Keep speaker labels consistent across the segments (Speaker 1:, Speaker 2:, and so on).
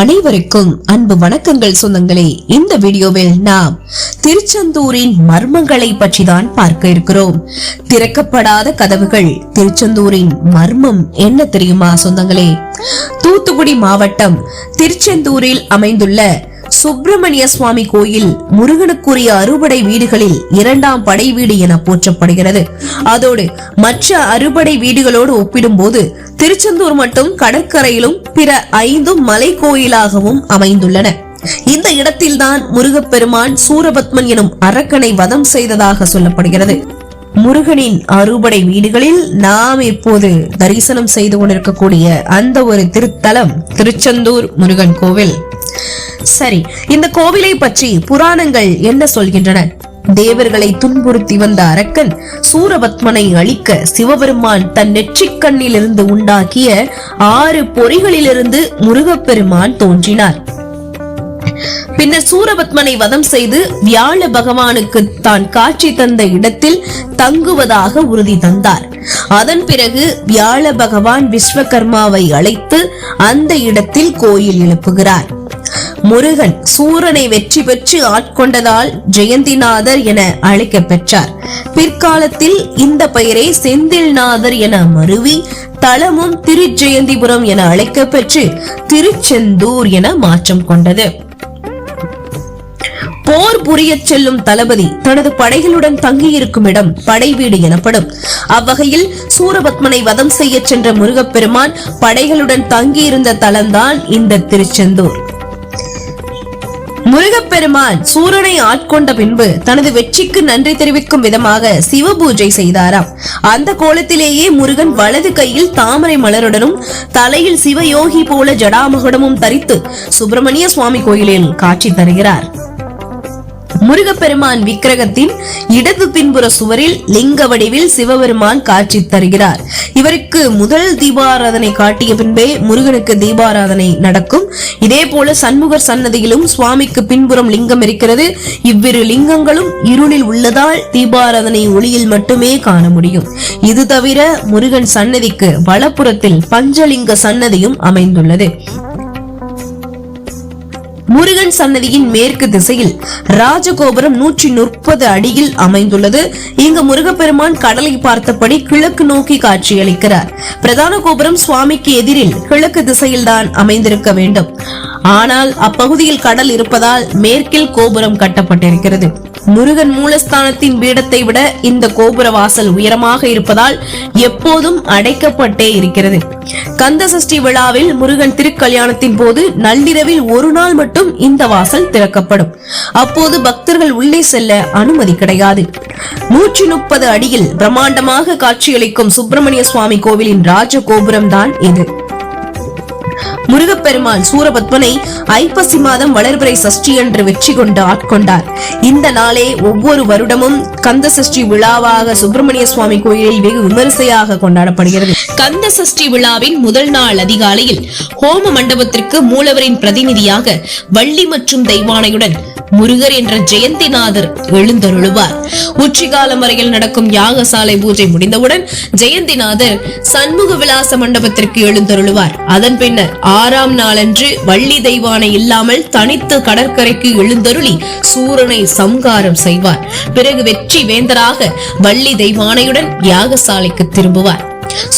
Speaker 1: அனைவருக்கும் அன்பு வணக்கங்கள் சொந்தங்களே. இந்த வீடியோவில் நாம் திருச்செந்தூரின் மர்மங்களை பற்றி தான் பார்க்க இருக்கிறோம். திறக்கப்படாத கதவுகள் திருச்செந்தூரின் மர்மம் என்ன தெரியுமா சொந்தங்களே? தூத்துக்குடி மாவட்டம் திருச்செந்தூரில் அமைந்துள்ள சுப்பிரமணிய சுவாமி கோயில் முருகனுக்குரிய அறுபடை வீடுகளில் இரண்டாம் படை வீடு என போற்றப்படுகிறது. அதோடு மற்ற அறுபடை வீடுகளோடு ஒப்பிடும்போது திருச்செந்தூர் மட்டும் கடற்கரையிலும் பிற ஐந்தும் மலை கோயிலாகவும் அமைந்துள்ளன. இந்த இடத்தில்தான் முருகப்பெருமான் சூரபத்மன் எனும் அரக்கனை வதம் செய்ததாக சொல்லப்படுகிறது. முருகனின் அறுபடை வீடுகளில் நாம் இப்போது தரிசனம் செய்து கொண்டிருக்கக்கூடிய அந்த ஒரு திருத்தலம் திருச்செந்தூர் முருகன் கோவில். சரி இந்த கோவிலை பற்றி புராணங்கள் என்ன சொல்கின்றன? தேவர்களை துன்புறுத்தி வந்த அரக்கன் சூரபத்மனை அழிக்க சிவபெருமான் தன் நெற்றிக்கண்ணில் உண்டாக்கிய ஆறு பொறிகளிலிருந்து முருகப்பெருமான் தோன்றினார். பின்னர் சூரபத்மனை வதம் செய்து வியாழ பகவானுக்கு தான் காட்சி தந்த இடத்தில் தங்குவதாக உறுதி தந்தார். அதன் பிறகு வியாழ பகவான் விஸ்வகர்மாவை அழைத்து அந்த இடத்தில் கோயில் எழுப்புகிறார். முருகன் சூரனை வெற்றி பெற்று ஆட்கொண்டதால் ஜெயந்திநாதர் என அழைக்க பெற்றார். பிற்காலத்தில் இந்த பெயரை செந்தில்நாதர் என மருவி தலமும் திருஜெயந்திபுரம் என அழைக்க பெற்று திருச்செந்தூர் என மாற்றம் கொண்டது. போர் புரியச் செல்லும் தளபதி தனது படைகளுடன் தங்கியிருக்கும் இடம் படைவீடு எனப்படும். அவ்வகையில் சூரபத்மனை வதம் செய்ய சென்ற முருகப்பெருமான் படைகளுடன் தங்கியிருந்த தலம்தான் இந்த திருச்செந்தூர். முருகப்பெருமான் சூரனை ஆட்கொண்ட பின்பு தனது வெற்றிக்கு நன்றி தெரிவிக்கும் விதமாக சிவ பூஜை செய்தாராம். அந்த கோலத்திலேயே முருகன் வலது கையில் தாமரை மலருடனும் தலையில் சிவயோகி போல ஜடாமகுடமும் தரித்து சுப்பிரமணிய சுவாமி கோயிலில் காட்சி தருகிறார். முருகப்பெருமான் விக்கிரகத்தின் இடது பின்புற சுவரில் லிங்க வடிவில் சிவபெருமான் காட்சி தருகிறார். இவருக்கு முதல் தீபாராதனை காட்டிய பின்பே முருகனுக்கு தீபாராதனை நடக்கும். இதே போல சண்முகர் சன்னதியிலும் சுவாமிக்கு பின்புறம் லிங்கம் இருக்கிறது. இவ்விரு லிங்கங்களும் இருளில் உள்ளதால் தீபாராதனை ஒளியில் மட்டுமே காண முடியும். இது தவிர முருகன் சன்னதிக்கு வலப்புறத்தில் பஞ்சலிங்க சன்னதியும் அமைந்துள்ளது. முருகன் சன்னதியின் மேற்கு திசையில் ராஜகோபுரம் நூற்றி முப்பது அடியில் அமைந்துள்ளது. இங்கு முருகப்பெருமான் கடலை பார்த்தபடி கிழக்கு நோக்கி காட்சியளிக்கிறார். பிரதான கோபுரம் சுவாமிக்கு எதிரில் கிழக்கு திசையில்தான் அமைந்திருக்க வேண்டும். ஆனால் அப்பகுதியில் கடல் இருப்பதால் மேற்கில் கோபுரம் கட்டப்பட்டிருக்கிறது. முருகன் மூலஸ்தானத்தின் பீடத்தை விட இந்த கோபுர வாசல் உயரமாக இருப்பதால் எப்போதும் அடைக்கப்பட்டே இருக்கிறது. கந்த சஷ்டி விழாவில் முருகன் திருக்கல்யாணத்தின் போது நள்ளிரவில் ஒரு நாள் மட்டும் இந்த வாசல் திறக்கப்படும். அப்போது பக்தர்கள் உள்ளே செல்ல அனுமதி கிடையாது. நூற்றி முப்பது அடியில் பிரம்மாண்டமாக காட்சியளிக்கும் சுப்பிரமணிய சுவாமி கோவிலின் ராஜ கோபுரம் தான் இது. முருகப்பெருமான் சூரபத்மனை ஐப்பசி மாதம் வளர்பிறை சஷ்டி என்று வெற்றி கொண்டு ஆட்கொண்டார் இந்த நாளே ஒவ்வொரு வருடமும் கந்த சஷ்டி விழாவாக சுப்பிரமணிய சுவாமி கோயிலில் வெகு விமரிசையாக கொண்டாடப்படுகிறது. கந்த சஷ்டி விழாவின் முதல் நாள் அதிகாலையில் ஹோம மண்டபத்திற்கு மூலவரின் பிரதிநிதியாக வள்ளி மற்றும் தெய்வானையுடன் முருகர் என்ற ஜெயந்திநாதர் எழுந்தருளுவார். உச்சிகாலம் வரையில் நடக்கும் யாகசாலை பூஜை முடிந்தவுடன் ஜெயந்திநாதர் சண்முக விலாச மண்டபத்திற்கு எழுந்தருளுவார். அதன் பின்னர் ஆறாம் நாளன்று வள்ளி தெய்வானை இல்லாமல் தனித்து கடற்கரைக்கு எழுந்தருளி சூரனை சம்காரம் செய்வார். பிறகு வெற்றி வேந்தராக வள்ளி தெய்வானையுடன் யாகசாலைக்கு திரும்புவார்.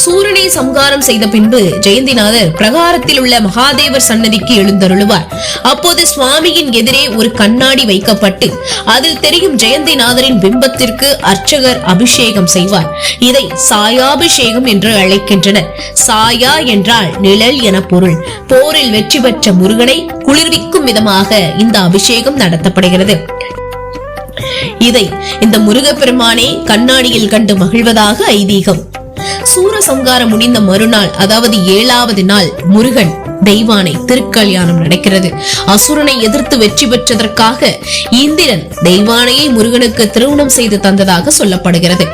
Speaker 1: சூரனை சம்காரம் செய்த பின்பு ஜெயந்திநாதர் பிரகாரத்தில் உள்ள மகாதேவர் சன்னதிக்கு எழுந்தருளுவார். அப்போது சுவாமியின் எதிரே ஒரு கண்ணாடி வைக்கப்பட்டு அதில் தெரியும் ஜெயந்திநாதரின் பிம்பத்திற்கு அர்ச்சகர் அபிஷேகம் செய்வார். இதை சாயாபிஷேகம் என்று அழைக்கின்றனர். சாயா என்றால் நிழல் என பொருள். போரில் வெற்றி பெற்ற முருகனை குளிர்விக்கும் விதமாக இந்த அபிஷேகம் நடத்தப்படுகிறது. இதை இந்த முருகப்பெருமானே கண்ணாடியில் கண்டு மகிழ்வதாக ஐதீகம். சூரசம்காரம் முடிந்த மறுநாள் அதாவது ஏழாவது நாள் முருகன் தெய்வானை திருக்கல்யாணம் நடக்கிறது. அசுரனை எதிர்த்து வெற்றி பெற்றதற்காக இந்திரன் தெய்வானையை முருகனுக்கு திருமணம் செய்து தந்ததாக சொல்லப்படுகிறது.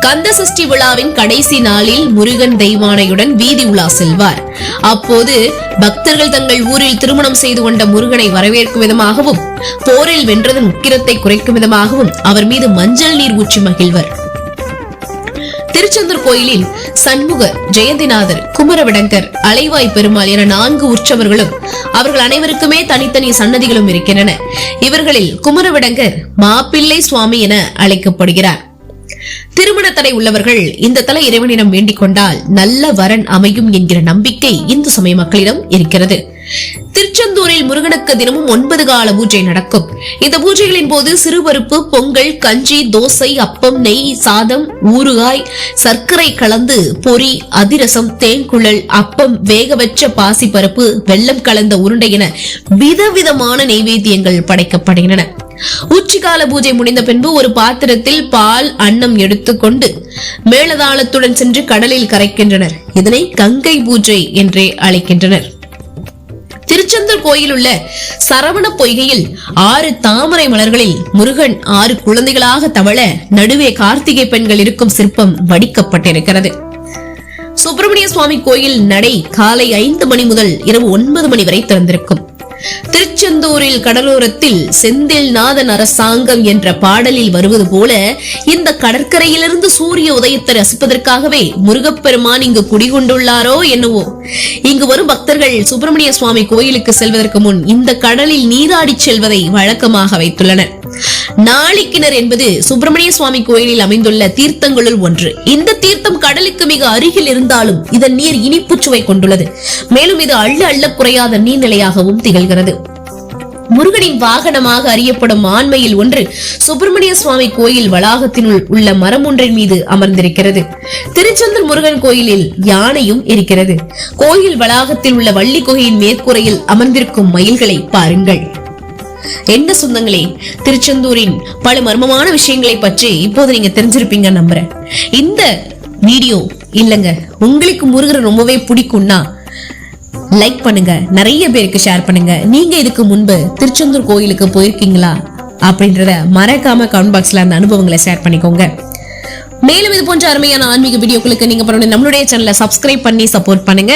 Speaker 1: கந்த சஷ்டி விழாவின் கடைசி நாளில் முருகன் தெய்வானையுடன் வீதி உலா செல்வார். அப்போது பக்தர்கள் தங்கள் ஊரில் திருமணம் செய்து கொண்ட முருகனை வரவேற்கும் விதமாகவும் போரில் வென்றதன் உக்கிரத்தை குறைக்கும் விதமாகவும் அவர் மீது மஞ்சள் நீர் ஊற்றி மகிழ்வர். திருச்செந்தூர் கோயிலில் சண்முக ஜெயந்திநாதர் குமரவிடங்கர் அலைவாய் பெருமாள் என நான்கு உற்சவர்களும் அவர்கள் அனைவருக்குமே தனித்தனி சன்னதிகளும் இருக்கின்றன. இவர்களில் குமரவிடங்கர் மாப்பிள்ளை சுவாமி என அழைக்கப்படுகிறார். திருமண தடை உள்ளவர்கள் இந்த தலை இறைவனிடம் வேண்டிக் கொண்டால் நல்ல வரன் அமையும் என்கிற நம்பிக்கை இந்து சமய மக்களிடம் இருக்கிறது. கோயிலில் முருகனுக்கு தினமும் ஒன்பது கால பூஜை நடக்கும். இந்த பூஜைகளின் போது சிறுபருப்பு பொங்கல் கஞ்சி தோசை அப்பம் நெய் சாதம் ஊறுகாய் சர்க்கரை கலந்து பொரி அதிரசம் தேன்குழல் அப்பம் வேக வச்ச பாசி பருப்பு கலந்த உருண்டை என விதவிதமான நெய்வேத்தியங்கள் படைக்கப்படுகின்றன. உச்சிகால பூஜை முடிந்த பின்பு ஒரு பாத்திரத்தில் பால் அன்னம் எடுத்துக்கொண்டு மேளதாளத்துடன் சென்று கடலில் கரைக்கின்றனர். இதனை கங்கை பூஜை என்றே அழைக்கின்றனர். திருச்செந்தூர் கோயில் உள்ள சரவண பொய்கையில் ஆறு தாமரை மலர்களில் முருகன் ஆறு குழந்தைகளாக தவழ நடுவே கார்த்திகை பெண்கள் இருக்கும் சிற்பம் வடிக்கப்பட்டிருக்கிறது. சுப்பிரமணிய சுவாமி கோயில் நடை காலை ஐந்து மணி முதல் இரவு ஒன்பது மணி வரை திறந்திருக்கும். திருச்செந்தூரில் கடலோரத்தில் செந்தில் நாதன் அரசாங்கம் என்ற பாடலில் வருவது போல இந்த கடற்கரையிலிருந்து சூரிய உதயத்தை ரசிப்பதற்காகவே முருகப்பெருமான் இங்கு குடிகொண்டுள்ளாரோ என்னவோ? இங்கு வரும் பக்தர்கள் சுப்பிரமணிய சுவாமி கோயிலுக்கு செல்வதற்கு முன் இந்த கடலில் நீராடி செல்வதை வழக்கமாக வைத்துள்ளனர். நாளிக்கிணர் என்பது சுப்பிரமணிய சுவாமி கோயிலில் அமைந்துள்ள தீர்த்தங்களுள் ஒன்று. இந்த தீர்த்தம் கடலுக்கு மிக அருகில் இருந்தாலும் இதன் நீர் இனிப்பு சுவை கொண்டுள்ளது. மேலும் இது அள்ள அள்ள குறையாத நீர்நிலையாகவும் திகழ்கிறது. முருகனின் வாகனமாக அறியப்படும் ஆண்மையில் ஒன்று சுப்பிரமணிய சுவாமி கோயில் வளாகத்தினுள் உள்ள மரம் ஒன்றின் மீது அமர்ந்திருக்கிறது. திருச்செந்தூர் முருகன் கோயிலில் யானையும் இருக்கிறது. கோயில் வளாகத்தில் உள்ள வள்ளி குகையின் மேற்கூரையில் அமர்ந்திருக்கும் மயில்களை பாருங்கள். என்ன சொந்தங்களே? திருச்செந்தூரின் பல மர்மமான விஷயங்களை பற்றி இப்போது நீங்க தெரிஞ்சிருப்பீங்க நம்புறேன். இந்த வீடியோ இல்லங்க உங்களுக்கு முருகரை ரொம்பவே பிடிக்கும்னா லைக் பண்ணுங்க. நிறைய பேருக்கு ஷேர் பண்ணுங்க. நீங்க இதுக்கு முன்பு திருச்செந்தூர் கோயிலுக்கு போயிருக்கீங்களா? அப்படின்றத மறக்காம கமெண்ட் பாக்ஸ்ல அந்த அனுபவங்களை ஷேர் பண்ணிக்கோங்க. மேலும் இது போன்ற அருமையான ஆன்மீக வீடியோக்களுக்கு நீங்க நம்மளுடைய சேனலை சப்ஸ்கிரைப் பண்ணி சப்போர்ட் பண்ணுங்க.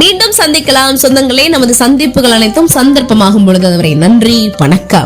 Speaker 1: மீண்டும் சந்திக்கலாம். சொந்தங்களே நமது சந்திப்புகள் அனைத்தும் சந்தர்ப்பமாகும் பொழுது அதுவரை நன்றி வணக்கம்.